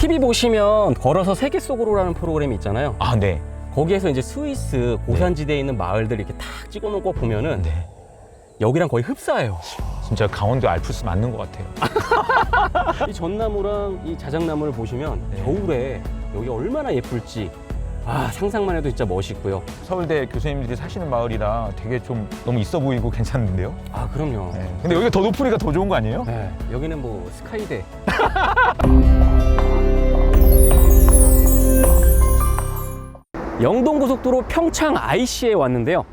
TV 보시면 걸어서 세계 속으로라는 프로그램이 있잖아요. 아, 네. 거기에서 이제 스위스 고산지대에 있는 마을들 이렇게 탁 찍어놓은 거 보면은 네. 여기랑 거의 흡사해요. 진짜 강원도 알프스 맞는 것 같아요. 이 전나무랑 이 자작나무를 보시면 네. 겨울에 여기 얼마나 예쁠지 아 상상만 해도 진짜 멋있고요. 서울대 교수님들이 사시는 마을이라 되게 좀 너무 있어 보이고 괜찮은데요? 아 그럼요. 네. 근데 여기가 더 높으니까 더 좋은 거 아니에요? 네, 여기는 뭐 스카이대. 영동고속도로 평창 IC에 왔는데요.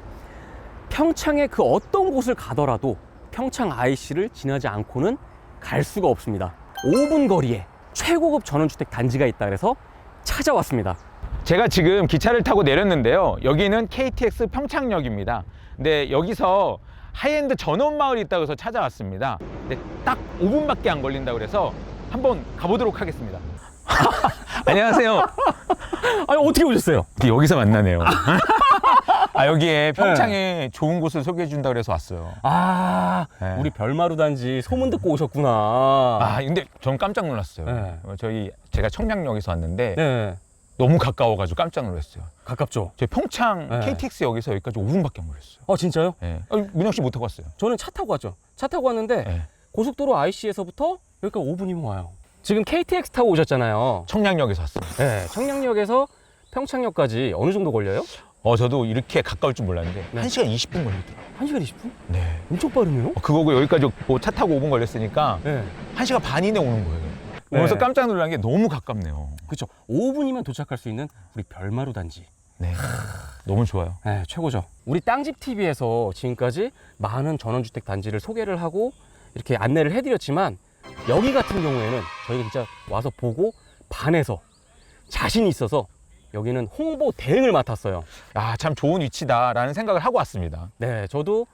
평창의 그 어떤 곳을 가더라도 평창 IC를 지나지 않고는 갈 수가 없습니다. 5분 거리에 최고급 전원주택 단지가 있다 그래서 찾아왔습니다. 제가 지금 기차를 타고 내렸는데요. 여기는 KTX 평창역입니다. 근데 여기서 하이엔드 전원 마을이 있다고 해서 찾아왔습니다. 근데 딱 5분밖에 안 걸린다고 그래서 한번 가보도록 하겠습니다. 안녕하세요. 아니 어떻게 오셨어요? 여기서 만나네요. 아 여기에 평창에 좋은 곳을 소개해 준다 그래서 왔어요. 아 네. 우리 별마루 단지 소문 듣고 오셨구나. 아 근데 전 깜짝 놀랐어요. 네. 어, 저희 제가 청량역에서 왔는데 네 너무 가까워가지고 깜짝 놀랐어요. 가깝죠. 저희 평창 네. KTX 역에서 여기까지 5분밖에 안 걸렸어요. 아 진짜요? 예. 아, 민혁 씨못 타고 왔어요. 저는 차 타고 왔죠. 차 타고 왔는데 예. 고속도로 IC에서부터 여기까지 5분이면 와요. 지금 KTX 타고 오셨잖아요. 청량역에서 왔어요. 네, 청량역에서 평창역까지 어느 정도 걸려요? 어 저도 이렇게 가까울 줄 몰랐는데 네. 1시간 20분 걸리더라고요. 1시간 20분? 네. 엄청 빠르네요. 어, 그거고 여기까지 뭐차 타고 5분 걸렸으니까 네. 1시간 반 이내 오는 거예요. 네. 오면서 깜짝 놀란 게 너무 가깝네요. 그렇죠. 5분이면 도착할 수 있는 우리 별마루 단지. 네. 너무 좋아요. 네, 최고죠. 우리 땅집 TV에서 지금까지 많은 전원주택 단지를 소개를 하고 이렇게 안내를 해드렸지만 여기 같은 경우에는 저희가 진짜 와서 보고 반해서 자신이 있어서 여기는 홍보 대행을 맡았어요. 아, 참 좋은 위치다라는 생각을 하고 왔습니다. 네, 저도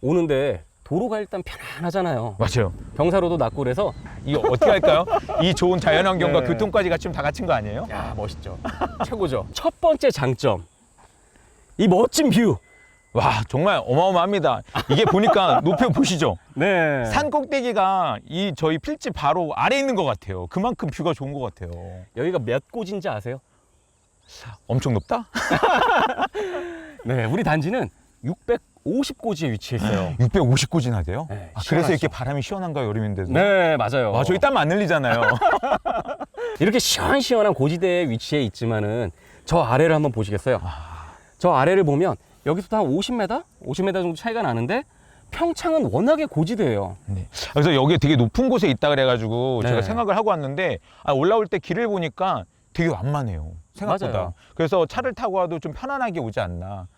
오는데 도로가 일단 편안하잖아요. 맞아요. 경사로도 낮고 그래서 이거 어떻게 할까요? 이 좋은 자연환경과 네. 교통까지 갖추면 다 갖춘 거 아니에요? 야 멋있죠. 최고죠. 첫 번째 장점 이 멋진 뷰. 와, 정말 어마어마합니다. 이게 보니까 높이 보시죠? 네. 산 꼭대기가 이 저희 필지 바로 아래 있는 것 같아요. 그만큼 뷰가 좋은 것 같아요. 여기가 몇 곳인지 아세요? 엄청 높다? 네, 우리 단지는 650고지에 위치해 있어요. 650고지나 돼요? 네, 아, 그래서 시원하죠. 이렇게 바람이 시원한가 요, 여름인데도? 네, 맞아요. 와, 저희 땀 안 흘리잖아요. 이렇게 시원시원한 고지대에 위치해 있지만은 저 아래를 한번 보시겠어요? 저 아래를 보면 여기서부터 한 50m? 50m 정도 차이가 나는데 평창은 워낙에 고지대예요. 네. 그래서 여기 되게 높은 곳에 있다 그래가지고 네. 제가 생각을 하고 왔는데 아, 올라올 때 길을 보니까 되게 완만해요. 생각보다. 맞아요. 그래서 차를 타고 와도 좀 편안하게 오지 않나.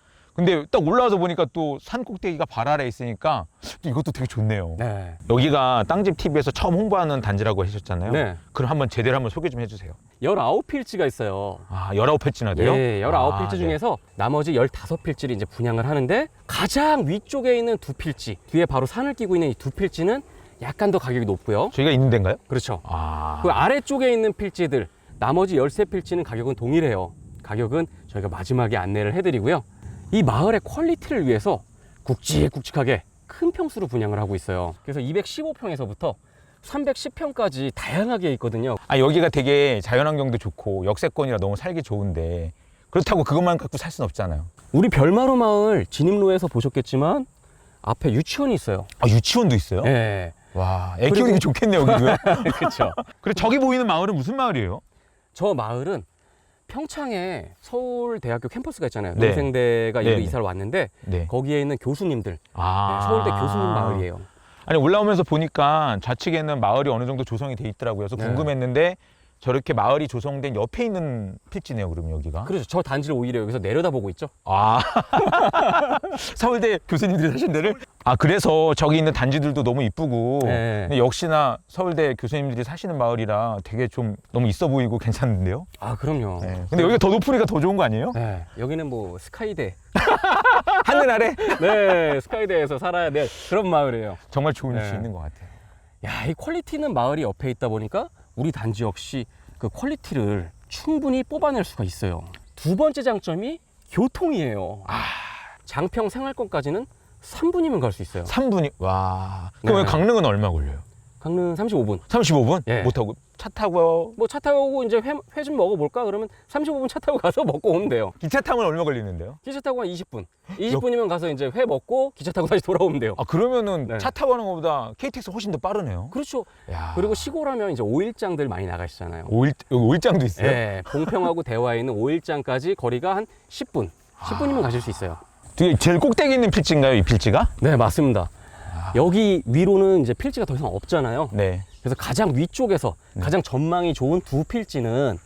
근데 딱 올라와서 보니까 또 산 꼭대기가 발 아래 있으니까 또 이것도 되게 좋네요. 네. 여기가 땅집 TV에서 처음 홍보하는 단지라고 하셨잖아요. 네. 그럼 한번 제대로 한번 소개 좀 해주세요. 19필지가 있어요. 아, 19패지나 돼요? 예, 19필지 아, 네. 중에서 나머지 15필지를 이제 분양을 하는데 가장 위쪽에 있는 두 필지, 뒤에 바로 산을 끼고 있는 이 두 필지는 약간 더 가격이 높고요. 저희가 있는 데인가요? 그렇죠. 아. 그 아래쪽에 있는 필지들, 나머지 13필지는 가격은 동일해요. 가격은 저희가 마지막에 안내를 해드리고요. 이 마을의 퀄리티를 위해서 굵직굵직하게 큰 평수로 분양을 하고 있어요. 그래서 215평에서부터 310평까지 다양하게 있거든요. 아, 여기가 되게 자연환경도 좋고 역세권이라 너무 살기 좋은데 그렇다고 그것만 갖고 살 순 없잖아요. 우리 별마루 마을 진입로에서 보셨겠지만 앞에 유치원이 있어요. 아, 유치원도 있어요? 네. 와, 애 그리고- 키우기 좋겠네요, 여기가. 그렇죠. 그리고 저기 보이는 마을은 무슨 마을이에요? 저 마을은 평창에 서울대학교 캠퍼스가 있잖아요. 네. 농생대가 네, 여기 네. 이사를 왔는데 네. 거기에 있는 교수님들, 아. 네, 서울대 교수님 마을이에요. 아니, 올라오면서 보니까 좌측에는 마을이 어느 정도 조성이 돼 있더라고요. 그래서 네. 궁금했는데 저렇게 마을이 조성된 옆에 있는 필지네요, 그럼 여기가. 그렇죠. 저 단지를 오히려 여기서 내려다보고 있죠. 아. 서울대 교수님들이 사신 데를? 아, 그래서 저기 있는 단지들도 너무 이쁘고. 네. 근데 역시나 서울대 교수님들이 사시는 마을이라 되게 좀 너무 있어 보이고 괜찮은데요? 아 그럼요. 네. 근데 여기가 더 높으니까 더 좋은 거 아니에요? 네, 여기는 뭐 스카이대. 하늘 아래? 네, 스카이대에서 살아야 될 그런 마을이에요. 정말 좋은 네. 위치에 있는 것 같아요. 야, 이 퀄리티 있는 마을이 옆에 있다 보니까 우리 단지 역시 그 퀄리티를 충분히 뽑아낼 수가 있어요. 두 번째 장점이 교통이에요. 아. 장평 생활권까지는 3분이면 갈 수 있어요. 3분이 와. 그럼 네. 왜 강릉은 얼마 걸려요? 강릉 35분. 35분? 예. 못 타고 차 타고 뭐 차 타고 이제 회, 회좀 먹어볼까? 그러면 35분 차 타고 가서 먹고 오면 돼요. 기차 타면 얼마 걸리는데요? 기차 타고 한 20분. 20분이면 가서 이제 회 먹고 기차 타고 다시 돌아오면 돼요. 아 그러면은 네. 차 타고 가는 것보다 KTX 훨씬 더 빠르네요. 그렇죠. 야. 그리고 시골하면 이제 오일장들 많이 나가시잖아요. 오일 여기 오일장도 있어요. 예, 봉평하고 대화에 있는 오일장까지 거리가 한 10분. 10분이면 가실 수 있어요. 되게 제일 꼭대기 있는 필지인가요, 이 필지가? 네, 맞습니다. 여기 위로는 이제 필지가 더 이상 없잖아요. 네. 그래서 가장 위쪽에서 네. 가장 전망이 좋은 두 필지는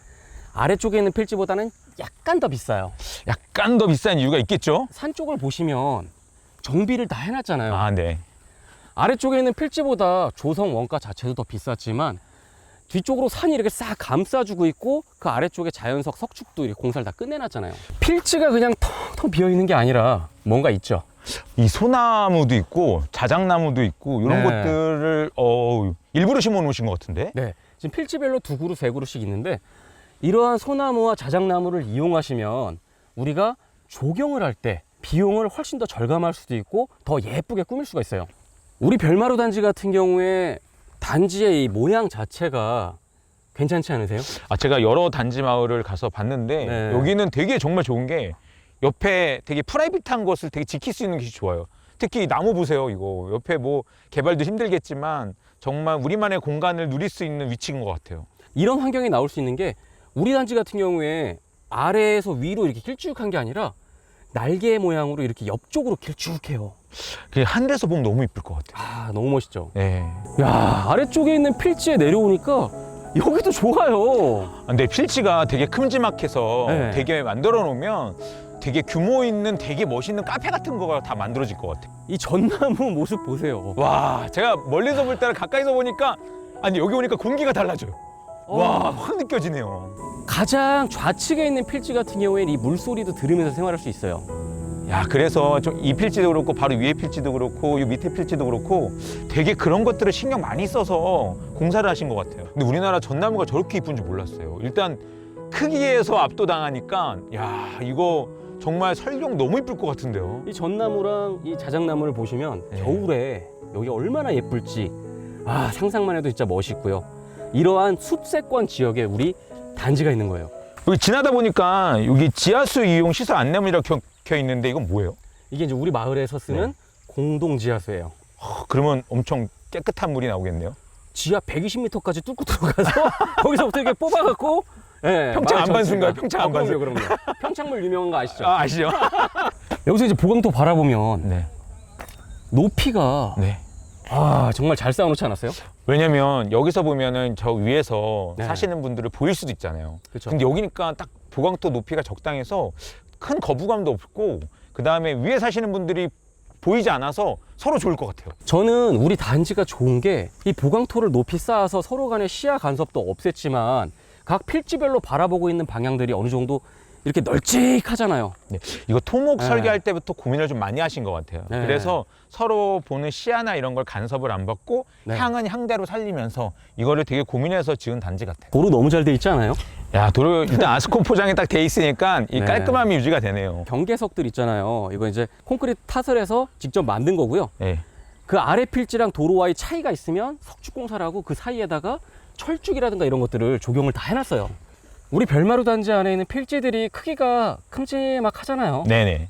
아래쪽에 있는 필지보다는 약간 더 비싸요. 약간 더 비싼 이유가 있겠죠? 산 쪽을 보시면 정비를 다 해놨잖아요. 아, 네. 아래쪽에 있는 필지보다 조성 원가 자체도 더 비쌌지만 뒤쪽으로 산이 이렇게 싹 감싸주고 있고 그 아래쪽에 자연석 석축도 이렇게 공사를 다 끝내놨잖아요. 필지가 그냥 텅텅 비어 있는 게 아니라 뭔가 있죠. 이 소나무도 있고 자작나무도 있고 이런 네. 것들을 어 일부러 심어 놓으신 것 같은데? 네, 지금 필지별로 두 그루, 세 그루씩 있는데 이러한 소나무와 자작나무를 이용하시면 우리가 조경을 할 때 비용을 훨씬 더 절감할 수도 있고 더 예쁘게 꾸밀 수가 있어요. 우리 별마루 단지 같은 경우에 단지의 이 모양 자체가 괜찮지 않으세요? 아 제가 여러 단지 마을을 가서 봤는데 네. 여기는 되게 정말 좋은 게 옆에 되게 프라이빗한 것을 되게 지킬 수 있는 것이 좋아요. 특히 이 나무 보세요 이거 옆에 뭐 개발도 힘들겠지만 정말 우리만의 공간을 누릴 수 있는 위치인 것 같아요. 이런 환경이 나올 수 있는 게 우리 단지 같은 경우에 아래에서 위로 이렇게 길쭉한 게 아니라 날개 모양으로 이렇게 옆쪽으로 길쭉해요. 그게 하늘에서 보면 너무 이쁠 것 같아요. 아, 너무 멋있죠. 네. 야 아래쪽에 있는 필지에 내려오니까 여기도 좋아요. 아, 근데 필지가 되게 큼지막해서 네. 되게 만들어 놓으면 되게 규모 있는 되게 멋있는 카페 같은 거가 다 만들어질 것 같아요. 이 전나무 모습 보세요. 와, 제가 멀리서 볼 때랑 가까이서 보니까 아니 여기 오니까 공기가 달라져요. 와, 확 느껴지네요. 가장 좌측에 있는 필지 같은 경우에는 이 물소리도 들으면서 생활할 수 있어요. 야, 그래서 좀 이 필지도 그렇고 바로 위에 필지도 그렇고 이 밑에 필지도 그렇고 되게 그런 것들을 신경 많이 써서 공사를 하신 것 같아요. 근데 우리나라 전나무가 저렇게 이쁜지 몰랐어요. 일단 크기에서 압도당하니까 야, 이거 정말 설경 너무 이쁠 것 같은데요. 이 전나무랑 이 자작나무를 보시면 네. 겨울에 여기 얼마나 예쁠지 아 상상만 해도 진짜 멋있고요. 이러한 숲세권 지역에 우리 단지가 있는 거예요. 여기 지나다 보니까 여기 지하수 이용 시설 안내문이라고 적혀 있는데 이건 뭐예요? 이게 이제 우리 마을에서 쓰는 네. 공동 지하수예요. 어, 그러면 엄청 깨끗한 물이 나오겠네요. 지하 120m까지 뚫고 들어가서 거기서부터 이렇게 뽑아갖고 예, 평창 안 반수인가요? 전체가- 평창 아, 안반수. 그럼요, 그럼요. 평창물 유명한 거 아시죠? 아, 아시죠? 여기서 이제 보강도 바라보면 네. 높이가 네. 아 정말 잘 쌓아놓지 않았어요? 왜냐면 여기서 보면은 저 위에서 네. 사시는 분들을 보일 수도 있잖아요. 그렇죠. 근데 여기니까 딱 보강도 높이가 적당해서 큰 거부감도 없고 그 다음에 위에 사시는 분들이 보이지 않아서 서로 좋을 것 같아요. 저는 우리 단지가 좋은 게 이 보강토를 높이 쌓아서 서로 간의 시야 간섭도 없앴지만 각 필지별로 바라보고 있는 방향들이 어느 정도 이렇게 널찍하잖아요. 네. 이거 토목 네. 설계할 때부터 고민을 좀 많이 하신 것 같아요. 네. 그래서 서로 보는 시야나 이런 걸 간섭을 안 받고 네. 향은 향대로 살리면서 이거를 되게 고민해서 지은 단지 같아요. 도로 너무 잘 돼 있지 않아요? 야 도로 일단 아스콘 포장이 딱 돼 있으니까 이 네. 깔끔함이 유지가 되네요. 경계석들 있잖아요. 이거 이제 콘크리트 타설해서 직접 만든 거고요. 네. 그 아래 필지랑 도로와의 차이가 있으면 석축 공사를 하고 그 사이에다가 철쭉이라든가 이런 것들을 조경을 다 해놨어요. 우리 별마루 단지 안에 있는 필지들이 크기가 큼지막하잖아요. 네네.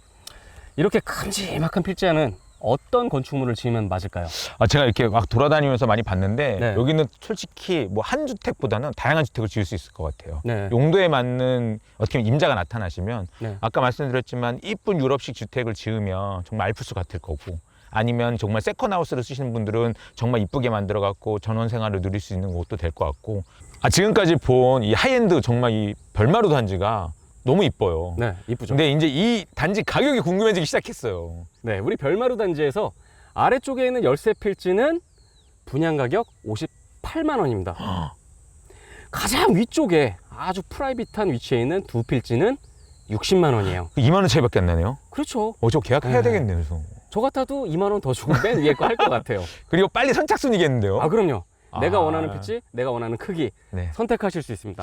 이렇게 큼지막한 필지 안은 어떤 건축물을 지으면 맞을까요? 아, 제가 이렇게 막 돌아다니면서 많이 봤는데 네. 여기는 솔직히 뭐 한 주택보다는 다양한 주택을 지을 수 있을 것 같아요. 네. 용도에 맞는 어떻게 보면 임자가 나타나시면 네. 아까 말씀드렸지만 이쁜 유럽식 주택을 지으면 정말 알프스 같을 거고 아니면 정말 세컨하우스를 쓰시는 분들은 정말 이쁘게 만들어 갖고 전원 생활을 누릴 수 있는 곳도 될 것 같고 아 지금까지 본 이 하이엔드 정말 이 별마루 단지가 너무 이뻐요. 네, 이쁘죠. 근데 이제 이 단지 가격이 궁금해지기 시작했어요. 네, 우리 별마루 단지에서 아래쪽에 있는 열쇠 필지는 분양 가격 58만 원입니다. 가장 위쪽에 아주 프라이빗한 위치에 있는 두 필지는 60만 원이에요. 2만 원 차이밖에 안 나네요. 그렇죠. 어, 저 계약해야 네. 되겠네요. 그래서. 저 같아도 2만 원 더 주고 맨 위에 거 할 것 같아요. 그리고 빨리 선착순이겠는데요. 아, 그럼요. 내가 아. 원하는 필지, 내가 원하는 크기 네. 선택하실 수 있습니다.